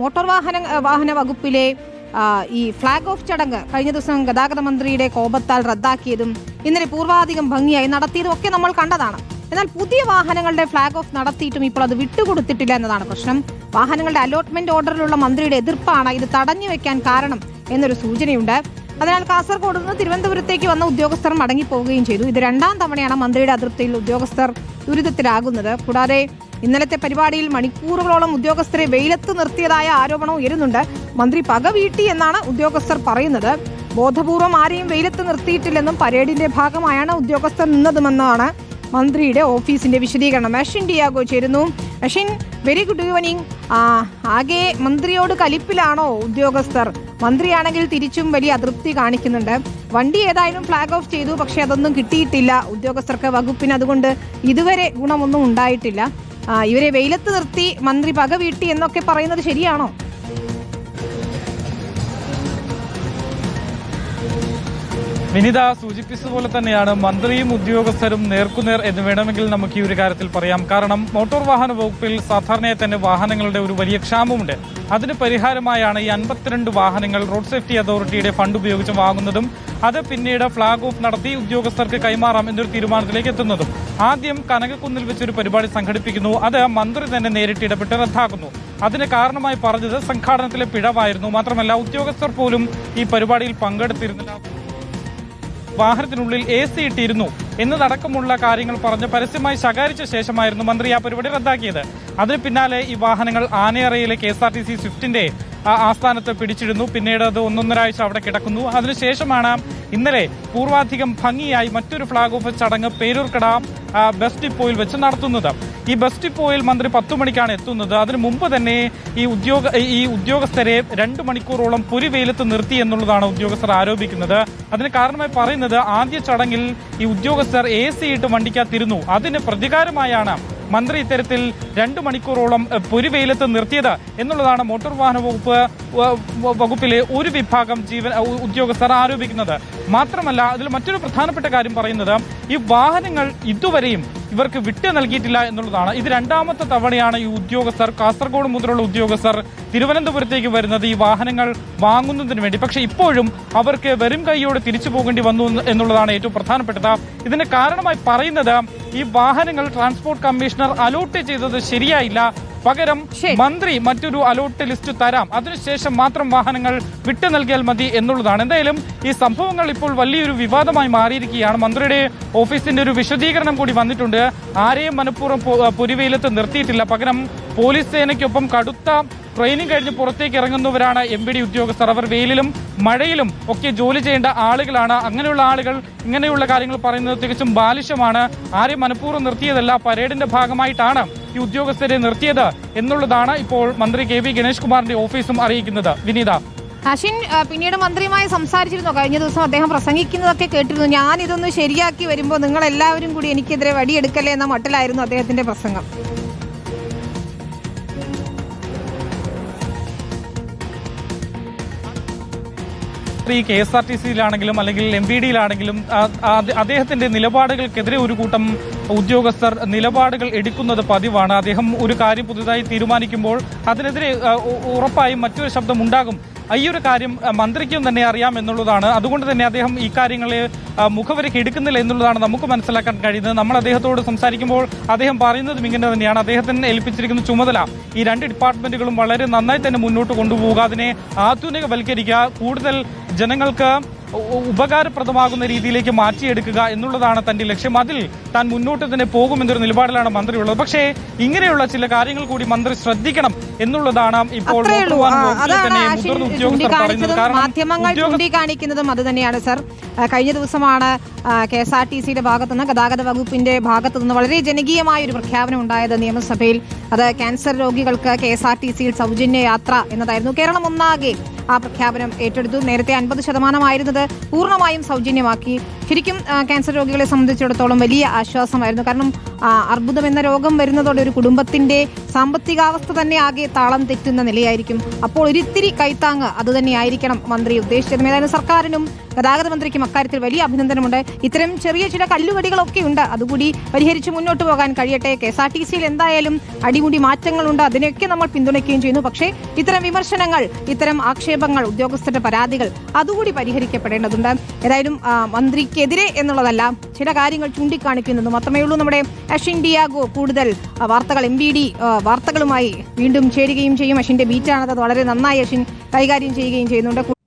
Motor വാഹന വാഹന വകുപ്പിലെ ഈ ഫ്ളാഗ് ഓഫ് ചടങ്ങ് കഴിഞ്ഞ ദിവസം ഗതാഗത മന്ത്രിയുടെ കോപത്താൽ റദ്ദാക്കിയതും ഇന്നലെ പൂർവാധികം ഭംഗിയായി നടത്തിയതും ഒക്കെ നമ്മൾ കണ്ടതാണ്. എന്നാൽ പുതിയ വാഹനങ്ങളുടെ ഫ്ളാഗ് ഓഫ് നടത്തിയിട്ടും ഇപ്പോൾ അത് വിട്ടുകൊടുത്തിട്ടില്ല എന്നതാണ് പ്രശ്നം. വാഹനങ്ങളുടെ അലോട്ട്മെന്റ് ഓർഡറിലുള്ള മന്ത്രിയുടെ എതിർപ്പാണ് ഇത് തടഞ്ഞു വെക്കാൻ കാരണം എന്നൊരു സൂചനയുണ്ട്. അതിനാൽ കാസർഗോഡ് നിന്ന് തിരുവനന്തപുരത്തേക്ക് വന്ന ഉദ്യോഗസ്ഥർ മടങ്ങിപ്പോവുകയും ചെയ്തു. ഇത് രണ്ടാം തവണയാണ് മന്ത്രിയുടെ അതിർത്തിയിൽ ഉദ്യോഗസ്ഥർ ദുരിതത്തിലാകുന്നത്. കൂടാതെ ഇന്നലത്തെ പരിപാടിയിൽ മണിക്കൂറുകളോളം ഉദ്യോഗസ്ഥരെ വെയിലത്ത് നിർത്തിയതായ ആരോപണം ഉയരുന്നുണ്ട്. മന്ത്രി പക വീട്ടി എന്നാണ് ഉദ്യോഗസ്ഥർ പറയുന്നത്. ബോധപൂർവം ആരെയും വെയിലത്ത് നിർത്തിയിട്ടില്ലെന്നും പരേഡിന്റെ ഭാഗമായാണ് ഉദ്യോഗസ്ഥർ നിന്നതുമെന്നാണ് മന്ത്രിയുടെ ഓഫീസിന്റെ വിശദീകരണം. അഷിൻ ഡിയാഗോ ചേരുന്നു. Ashin very good evening. ആകെ മന്ത്രിയോട് കലിപ്പിലാണോ ഉദ്യോഗസ്ഥർ? മന്ത്രിയാണെങ്കിൽ തിരിച്ചും വലിയ അതൃപ്തി കാണിക്കുന്നുണ്ട്. വണ്ടി ഏതായാലും ഫ്ലാഗ് ഓഫ് ചെയ്തു പക്ഷെ അതൊന്നും കിട്ടിയിട്ടില്ല. ഉദ്യോഗസ്ഥർക്ക് വകുപ്പിന് അതുകൊണ്ട് ഇതുവരെ ഗുണമൊന്നും ഉണ്ടായിട്ടില്ല. ഇവരെ വെയിലത്ത് നിർത്തി മന്ത്രി പക വീട്ടി എന്നൊക്കെ പറയുന്നത് ശരിയാണോ? വിനിത സൂചിപ്പിച്ചതുപോലെ തന്നെയാണ് മന്ത്രിയും ഉദ്യോഗസ്ഥരും നേർക്കുനേർ എന്ന് വേണമെങ്കിൽ നമുക്ക് ഈ ഒരു കാര്യത്തിൽ പറയാം. കാരണം മോട്ടോർ വാഹന വകുപ്പിൽ സാധാരണയായി തന്നെ വാഹനങ്ങളുടെ ഒരു വലിയ ക്ഷാമമുണ്ട്. അതിന് പരിഹാരമായാണ് ഈ അൻപത്തിരണ്ട് വാഹനങ്ങൾ റോഡ് സേഫ്റ്റി അതോറിറ്റിയുടെ ഫണ്ട് ഉപയോഗിച്ച് വാങ്ങുന്നതും അത് പിന്നീട് ഫ്ളാഗ് ഓഫ് നടത്തി ഉദ്യോഗസ്ഥർക്ക് കൈമാറാം എന്നൊരു തീരുമാനത്തിലേക്ക് എത്തുന്നതും. ആദ്യം കനകക്കുന്നിൽ വെച്ചൊരു പരിപാടി സംഘടിപ്പിക്കുന്നു. അത് മന്ത്രി തന്നെ നേരിട്ട് ഇടപെട്ട് റദ്ദാക്കുന്നു. അതിന് കാരണമായി പറഞ്ഞത് സംഘാടനത്തിലെ പിഴവായിരുന്നു. മാത്രമല്ല ഉദ്യോഗസ്ഥർ പോലും ഈ പരിപാടിയിൽ പങ്കെടുത്തിരുന്നില്ല. വാഹനത്തിനുള്ളിൽ എ സി ഇട്ടിരുന്നു. എന്നതടക്കമുള്ള കാര്യങ്ങൾ പറഞ്ഞ് പരസ്യമായി ശകാരിച്ച ശേഷമായിരുന്നു മന്ത്രി ആ പരിപാടി റദ്ദാക്കിയത്. അതിന് പിന്നാലെ ഈ വാഹനങ്ങൾ ആനയറയിലെ K S R T C സ്വിഫ്റ്റിന്റെ ആസ്ഥാനത്ത് പിടിച്ചിരുന്നു പിന്നീട് അത് ഒന്നൊന്നരാഴ്ച അവിടെ കിടക്കുന്നു. അതിനുശേഷമാണ് ഇന്നലെ പൂർവാധികം ഭംഗിയായി മറ്റൊരു ഫ്ളാഗ് ഓഫ് ചടങ്ങ് പേരൂർക്കട ബസ് ഡിപ്പോയിൽ വെച്ച് നടത്തുന്നത്. ഈ ബസ് ഡിപ്പോയിൽ മന്ത്രി പത്തു മണിക്കാണ് എത്തുന്നത്. അതിനു മുമ്പ് തന്നെ ഈ ഉദ്യോഗ ഈ ഉദ്യോഗസ്ഥരെ രണ്ട് മണിക്കൂറോളം പുരി വെയിലത്ത് നിർത്തി എന്നുള്ളതാണ് ഉദ്യോഗസ്ഥർ ആരോപിക്കുന്നത്. അതിന് കാരണമായി പറയുന്നത് ആദ്യ ചടങ്ങിൽ ഈ ഉദ്യോഗസ്ഥർ എ സി ഇട്ട് വണ്ടിക്കകത്തിരുന്നു. അതിന് പ്രതികാരമായാണ് മന്ത്രി ഇത്തരത്തിൽ രണ്ട് മണിക്കൂറോളം പൊരുവെയിലത്ത് പൊരി നിർത്തിയത് എന്നുള്ളതാണ് മോട്ടോർ വാഹന വകുപ്പ് വകുപ്പിലെ ഒരു വിഭാഗം ജീവൻ ഉദ്യോഗസ്ഥർ ആരോപിക്കുന്നത്. മാത്രമല്ല അതിൽ മറ്റൊരു പ്രധാനപ്പെട്ട കാര്യം പറയുന്നത് ഈ വാഹനങ്ങൾ ഇതുവരെയും ഇവർക്ക് വിട്ടു നൽകിയിട്ടില്ല എന്നുള്ളതാണ്. ഇത് രണ്ടാമത്തെ തവണയാണ് ഈ ഉദ്യോഗസ്ഥർ കാസർഗോഡ് മുതലുള്ള ഉദ്യോഗസ്ഥർ തിരുവനന്തപുരത്തേക്ക് വരുന്നത് ഈ വാഹനങ്ങൾ വാങ്ങുന്നതിന് വേണ്ടി. പക്ഷേ ഇപ്പോഴും അവർക്ക് വെറും കൈയോടെ തിരിച്ചു പോകേണ്ടി വന്നു എന്നുള്ളതാണ് ഏറ്റവും പ്രധാനപ്പെട്ടത്. ഇതിന് കാരണമായി പറയുന്നത് ഈ വാഹനങ്ങൾ ട്രാൻസ്പോർട്ട് കമ്മീഷണർ അലോട്ട് ചെയ്തത് ശരിയായില്ല. പകരം മന്ത്രി മറ്റൊരു അലോട്ട് ലിസ്റ്റ് തരാം. അതിനുശേഷം മാത്രം വാഹനങ്ങൾ വിട്ടു നൽകിയാൽ മതി എന്നുള്ളതാണ്. എന്തായാലും ഈ സംഭവങ്ങൾ ഇപ്പോൾ വലിയൊരു വിവാദമായി മാറിയിരിക്കുകയാണ്. മന്ത്രിയുടെ ഓഫീസിന്റെ ഒരു വിശദീകരണം കൂടി വന്നിട്ടുണ്ട്. ആരെയും മനഃപൂർവം പൊരിവെയിലത്ത് നിർത്തിയിട്ടില്ല. പകരം പോലീസ് സേനയ്ക്കൊപ്പം കടുത്ത ട്രെയിനിങ് കഴിഞ്ഞ് പുറത്തേക്ക് ഇറങ്ങുന്നവരാണ് എം ബി ഡി ഉദ്യോഗസ്ഥർ. അവർ വെയിലിലും മഴയിലും ഒക്കെ ജോലി ചെയ്യേണ്ട ആളുകളാണ്. അങ്ങനെയുള്ള ആളുകൾ ഇങ്ങനെയുള്ള കാര്യങ്ങൾ പറയുന്നത് തികച്ചും ബാലിശമാണ്. ആരെയും മനഃപൂർവം നിർത്തിയതല്ല പരേഡിന്റെ ഭാഗമായിട്ടാണ്. ഈ ഉദ്യോഗസ്ഥരെ നിർത്തിയത് എന്നുള്ളതാണ് ഇപ്പോൾ മന്ത്രി കെ വി ഗണേഷ് കുമാറിന്റെ ഓഫീസും അറിയിക്കുന്നത്. വിനീത. അഷിൻ പിന്നീട് മന്ത്രിയുമായി സംസാരിച്ചിരുന്നു? കഴിഞ്ഞ ദിവസം അദ്ദേഹം പ്രസംഗിക്കുന്നതൊക്കെ കേട്ടിരുന്നു. ഞാൻ ഇതൊന്ന് ശരിയാക്കി വരുമ്പോൾ നിങ്ങൾ എല്ലാവരും കൂടി എനിക്കെതിരെ വടിയെടുക്കല്ലേ എന്ന മട്ടിലായിരുന്നു അദ്ദേഹത്തിന്റെ പ്രസംഗം. ഈ കെ എസ് ആർ ടി സിയിലാണെങ്കിലും അല്ലെങ്കിൽ എം വി ഡിയിലാണെങ്കിലും അദ്ദേഹത്തിന്റെ നിലപാടുകൾക്കെതിരെ ഒരു കൂട്ടം ഉദ്യോഗസ്ഥർ നിലപാടുകൾ എടുക്കുന്നത് പതിവാണ്. അദ്ദേഹം ഒരു കാര്യം പുതുതായി തീരുമാനിക്കുമ്പോൾ അതിനെതിരെ ഉറപ്പായും മറ്റൊരു ശബ്ദം ഉണ്ടാകും ഈ ഒരു കാര്യം മന്ത്രിക്കും തന്നെ അറിയാം എന്നുള്ളതാണ്. അതുകൊണ്ട് തന്നെ അദ്ദേഹം ഈ കാര്യങ്ങളെ മുഖവരയ്ക്ക് എടുക്കുന്നില്ല എന്നുള്ളതാണ് നമുക്ക് മനസ്സിലാക്കാൻ കഴിയുന്നത്. നമ്മൾ അദ്ദേഹത്തോട് സംസാരിക്കുമ്പോൾ അദ്ദേഹം പറയുന്നതും ഇങ്ങനെ തന്നെയാണ്. അദ്ദേഹത്തിന് ഏൽപ്പിച്ചിരിക്കുന്ന ചുമതല ഈ രണ്ട് ഡിപ്പാർട്ട്മെന്റുകളും വളരെ നന്നായി തന്നെ മുന്നോട്ട് കൊണ്ടുപോവുക. അതിനെ ആധുനികവൽക്കരിക്കുക. കൂടുതൽ ജനങ്ങൾക്ക് ഉപകാരപ്രദമാകുന്ന രീതിയിലേക്ക് മാറ്റിയെടുക്കുക എന്നുള്ളതാണ് തന്റെ ലക്ഷ്യം. അതിൽ താൻ മുന്നോട്ട് തന്നെ പോകുമെന്നൊരു നിലപാടിലാണ് മന്ത്രി ഉള്ളത് പക്ഷേ ഇങ്ങനെയുള്ള ചില കാര്യങ്ങൾ കൂടി മന്ത്രി ശ്രദ്ധിക്കണം എന്നുള്ളതാണ് ഇപ്പോൾ മാധ്യമങ്ങൾ ചൂണ്ടിക്കാണിക്കുന്നതും അത് തന്നെയാണ് സർ. കഴിഞ്ഞ ദിവസമാണ് കെ എസ് ആർ ടി സിയുടെ ഭാഗത്തുനിന്ന് ഗതാഗത വകുപ്പിന്റെ ഭാഗത്തു നിന്ന് വളരെ ജനകീയമായ ഒരു പ്രഖ്യാപനം ഉണ്ടായത് നിയമസഭയിൽ. അത് ക്യാൻസർ രോഗികൾക്ക് കെ എസ് ആർ ടി സിയിൽ സൗജന്യ യാത്ര എന്നതായിരുന്നു. കേരളം ഒന്നാകെ ആ പ്രഖ്യാപനം ഏറ്റെടുത്തു. നേരത്തെ അൻപത് ശതമാനമായിരുന്നത് പൂർണമായും സൗജന്യമാക്കി. ശരിക്കും ക്യാൻസർ രോഗികളെ സംബന്ധിച്ചിടത്തോളം വലിയ ആശ്വാസമായിരുന്നു. കാരണം അർബുദം എന്ന രോഗം വരുന്നതോടെ ഒരു കുടുംബത്തിന്റെ സാമ്പത്തികാവസ്ഥ തന്നെ ആകെ താളം തെറ്റുന്ന നിലയായിരിക്കും. അപ്പോൾ ഒരിത്തിരി കൈത്താങ്ങ് അത് തന്നെയായിരിക്കണം മന്ത്രി ഉദ്ദേശിച്ചത്. ഏതായാലും സർക്കാരിനും ഗതാഗത മന്ത്രിക്കും അക്കാര്യത്തിൽ വലിയ അഭിനന്ദനമുണ്ട്. ഇത്തരം ചെറിയ ചില കല്ലുകടികളൊക്കെ ഉണ്ട്. അതുകൂടി പരിഹരിച്ച് മുന്നോട്ട് പോകാൻ കഴിയട്ടെ. കെ എസ് ആർ ടി സിയിൽ എന്തായാലും അടിമുടി മാറ്റങ്ങളുണ്ട്. അതിനെയൊക്കെ നമ്മൾ പിന്തുണയ്ക്കുകയും ചെയ്യുന്നു. പക്ഷേ ഇത്തരം വിമർശനങ്ങൾ ഇത്തരം ആക്ഷേപങ്ങൾ ഉദ്യോഗസ്ഥരുടെ പരാതികൾ അതുകൂടി പരിഹരിക്കപ്പെടേണ്ടതുണ്ട്. ഏതായാലും ആ, മന്ത്രിക്കെതിരെ എന്നുള്ളതല്ല. ചില കാര്യങ്ങൾ ചൂണ്ടിക്കാണിക്കുന്നതും മാത്രമേ ഉള്ളൂ. നമ്മുടെ അഷിൻ ഡിയാഗോ കൂടുതൽ വാർത്തകൾ എം ബി ഡി വാർത്തകളുമായി വീണ്ടും ചേരുകയും ചെയ്യും. അഷിന്റെ ബീറ്റാണത്. വളരെ നന്നായി അഷിൻ കൈകാര്യം ചെയ്യുകയും ചെയ്യുന്നുണ്ട്.